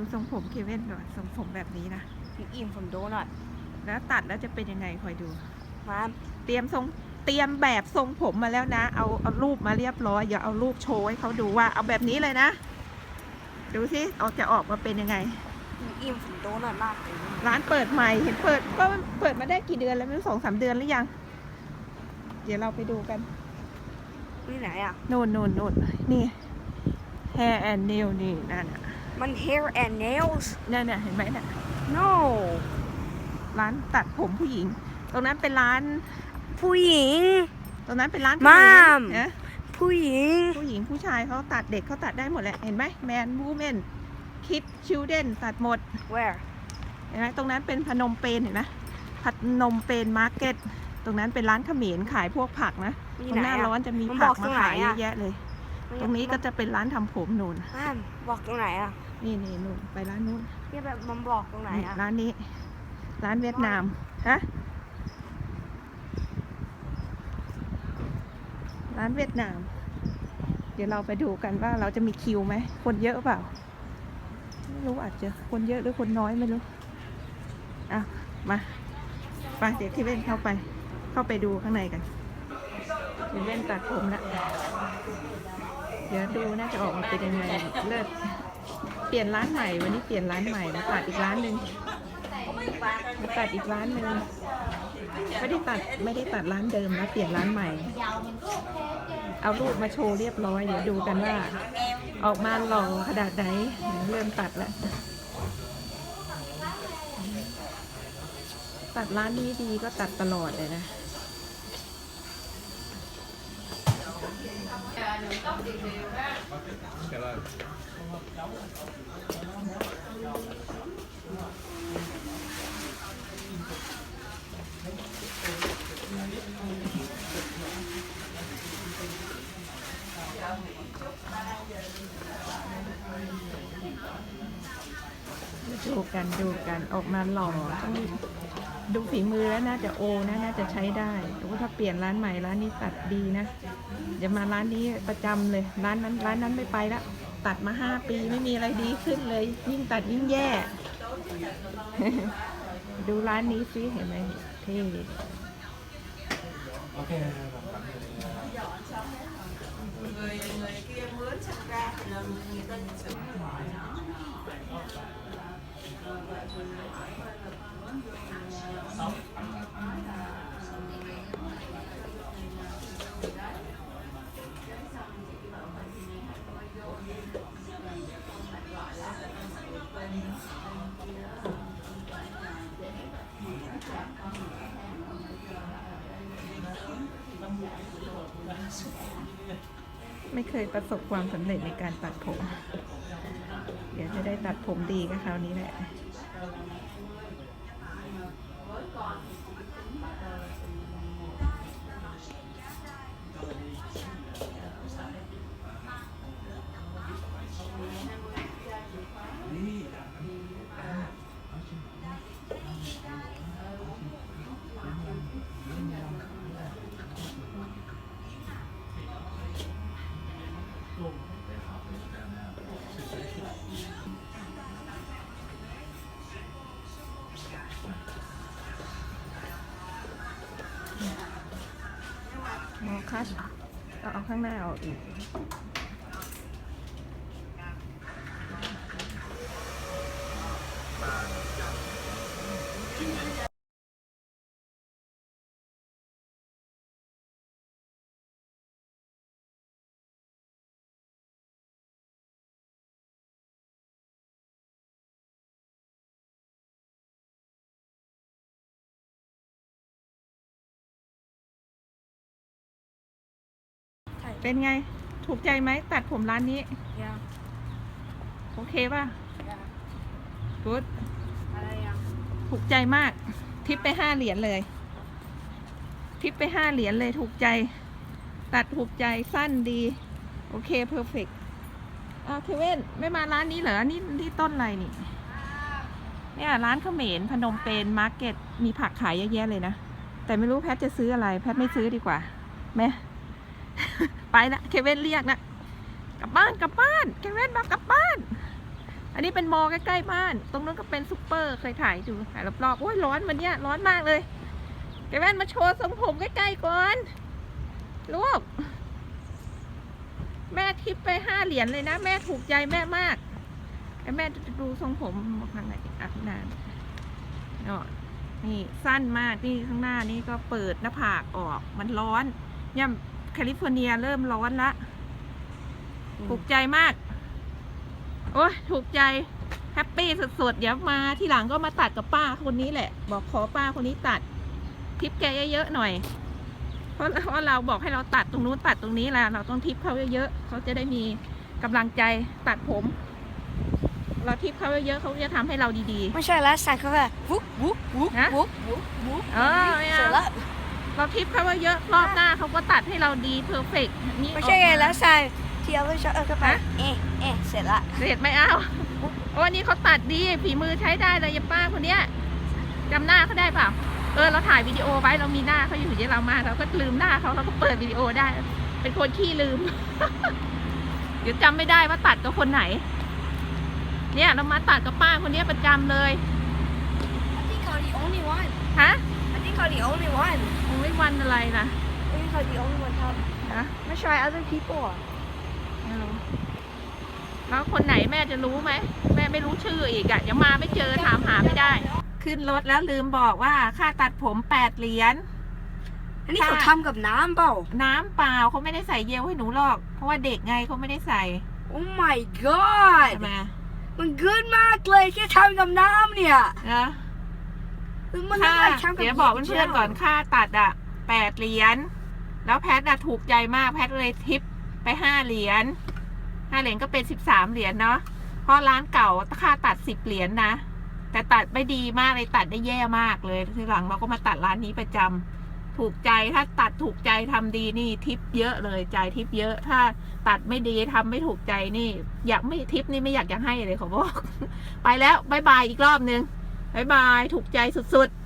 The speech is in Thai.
ดูทรงผมเคเว่นก่อนทรงผมแบบนี้นะ You eating from donut. แล้วตัดแล้วจะเป็นยังไงคอยดู Mom, เตรียมทรงเตรียมแบบทรงผมมาแล้วนะ เอาเอารูปมาเรียบร้อยอย่าเอารูปโชว์ให้เขาดูว่า เอาแบบนี้เลยนะ ดูสิออกจะออกมาเป็นยังไง you eating from donut มากเลยร้านเปิดใหม่เห็นเปิดก็เปิดมาได้กี่เดือนแล้วไม่รู้สองสามเดือนหรือยัง เดี๋ยวเราไปดูกันนี่ไหนอะโน่นโน่นโน่นนี่ hair and nail นี่นั่นน่ะ มัน hair and nails นั่นน่ะเห็นไหมน่ะ no ร้านตัดผมผู้หญิง ตรงนั้นเป็นร้าน ผู้หญิง ตรงนั้นเป็นร้านม่ามนะผู้หญิง ผู้หญิงผู้ชายเขาตัดเด็กเขาตัดได้หมดแหละ เห็นไหมแมนวูแมนคิดชิลเดนตัดหมด where เห็นไหมตรงนั้นเป็นพนมเปญเห็นไหมพนมเปญมาร์เก็ต ตรงนั้นเป็นร้านเขมรขายพวกผักนะมีตรงไหนหน้าอะร้อนจะมีมันผับอกกตรมางไหนขายเยอะอะ แยะเลย ตรงนี้ก็จะเป็นร้านทำผมนูนมามบอกตรงไหนอะ นี่นี่นู่นไปร้านนู้นเนี่ยแบบมันบอกตรงไหนนี่อะ ร้านนี้ ร้านเวียดนาม ฮะ ร้านเวียดนาม เดี๋ยวเราไปดูกันว่าเราจะมีคิวไหม คนเยอะเปล่า ไม่รู้อาจจะคนเยอะหรือคนน้อยไม่รู้ อะ มา ไปเดี๋ยวที่เว้นเข้าไป เข้าไปดูข้างในกันเดี๋ยวเว้นตัดผมละ เดี๋ยวดูน่าจะออกมาเป็นยังไงเลิศเปลี่ยนร้านใหม่ วันนี้เปลี่ยนร้านใหม่มาตัดอีกร้านหนึ่งมาตัดอีกร้านหนึ่งไม่ได้ตัดไม่ได้ตัดร้านเดิมนะเปลี่ยนร้านใหม่ เอารูปมาโชว์เรียบร้อยเดี๋ยวดูกันว่า ออกมาหล่อขนาดไหนเริ่มตัดแล้วตัดร้านนี้ดีก็ตัดตลอดเลยนะ ดูกันดูกันออกมาหล่อต้ง ดูฝีมือแล้วน่าจะโอนะน่าจะใช้ได้แต่ว่าถ้าเปลี่ยนร้านใหม่ร้านนี้ตัดดีนะอย่ามาร้านนี้ประจำเลย ร้านนั้นร้านนั้นไม่ไปละตัดมาห้าปีไม่มีอะไรดีขึ้นเลย ยิ่งตัดยิ่งแย่ ดูร้านนี้ซิเห็นไหมเท่ ไม่เคยประสบความสำเร็จในการตัดผม เดี๋ยวจะได้ตัดผมดีก็คราวนี้แหละ มอคัสเอาเอาข้างหน้าออกอีก เป็นไง ถูกใจไหม ตัดผมร้านนี้ ยังโอเคป่ะกูดอะไรยังถูกใจมาก ทิปไปห้าเหรียญเลย ทิปไปห้าเหรียญเลยถูกใจ ตัดถูกใจสั้นดี โอเคเพอร์เฟกต์อ่าเคเว่นไม่มาร้านนี้เหรอ นี่ที่ต้นอะไรนี่ เนี่ยร้านเขมรพนมเปญมาร์เก็ตมีผักขายเยอะแยะเลยนะ แต่ไม่รู้แพทจะซื้ออะไร แพทไม่ซื้อดีกว่าแม่ ไปละเคเว่นเรียกนะกลับบ้านกลับบ้านเคเว่นบอกลับบ้าน อันนี้เป็นมอใกล้ๆบ้าน ตรงนู้นก็เป็นซุปเปอร์เคยถ่ายดูถ่ายรอบๆโอ้ยร้อนวันเนี้ยร้อนมากเลยแกแว่นมาโชว์ทรงผมใกล้ๆก่อนลูกแม่ทิปไปห้าเหรียญเลยนะ แม่ถูกใจแม่มากแม่จะดูทรงผมทางไหนอะพี่นานเนาะนี่สั้นมากนี่ข้างหน้านี่ก็เปิดหน้าผากออกมันร้อนเนี่ย แคลิฟอร์เนียเริ่มร้อนละถูกใจมาก โอ้ยถูกใจแฮปปี้สุดๆ เดี๋ยวมาที่หลังก็มาตัดกับป้าคนนี้แหละ บอกขอป้าคนนี้ตัดทิปแกเยอะๆหน่อย เพราะเพราะเราบอกให้เราตัดตรงนู้นตัดตรงนี้แหละเราต้องทิปเขาเยอะๆเขาจะได้มีกำลังใจตัดผม เราทิปเขาเยอะๆเขาจะทำให้เราดีไม่ใช่แล้วใส่เขาแบบวุ๊บวุ๊บวุ๊บฮะวุ๊บวุ๊บวุ๊บเออไม่เอา เสร็จแล้วๆเราทิปเขาเยอะๆรอบหน้าเขาก็ตัดให้เราดีเพอร์เฟกนี่ไม่ใช่ไงแล้วใส่เทียบไปชอบเออก็ไปฮะเอ๊ะเอ๊ะเสร็จละเสร็จไม่เอาโอ้อันนี้เขาตัดดีฝีมือใช้ได้เลยยายป้าคนเนี้ยจำหน้าเขาได้เปล่าเออเราถ่ายวิดีโอไว้เรามีหน้าเขาอยู่ที่เรามาเราก็ลืมหน้าเขาเราก็เปิดวิดีโอได้ เป็นคนขี้ลืม เดี๋ยวจำไม่ได้ว่าตัดกับคนไหน เนี่ยเรามาตัดกับป้าคนเนี้ยประจำเลย I think I'm the only one ฮะ I think I'm the only one โอ้ยวันอะไรล่ะ I think I'm the only one ครับฮะไม่ใช่ other people อะไม่รู้แล้วคนไหนแม่จะรู้ไหม แม่ไม่รู้ชื่ออีกอะยังมาไม่เจอถามหาไม่ได้ ขึ้นรถแล้วลืมบอกว่าค่าตัดผมแปดเหรียญ อันนี้เขาทำกับน้ำเปล่า น้ำเปล่าเขาไม่ได้ใส่เยลให้หนูหรอก เพราะว่าเด็กไงเขาไม่ได้ใส่ Oh my god ใช่ไหมมันเกินมากเลยแค่ทำกับน้ำเนี่ย นะมัน ค่าอะไรทำกับเดี๋ยวบอกเพื่อนๆก่อนค่าตัดอะแปดเหรียญแล้วแพทอะถูกใจมากแพทเลยทิปไปห้าเหรียญห้าเหรียญก็เป็นสิบสามเหรียญเนาะเพราะร้านเก่าค่าตัดสิบเหรียญนะแต่ตัดไม่ดีมากเลยตัดได้แย่มากเลยทีหลังเราก็มาตัดร้านนี้ประจำถูกใจถ้าตัดถูกใจทำดีนี่ทิปเยอะเลยจ่ายทิปเยอะถ้าตัดไม่ดีทำไม่ถูกใจนี่ อยากไม่ทิปนี่ไม่อยากจะให้เลยขอบอก ไปแล้วบายบายอีกรอบนึง บายบาย ถูกใจสุดๆ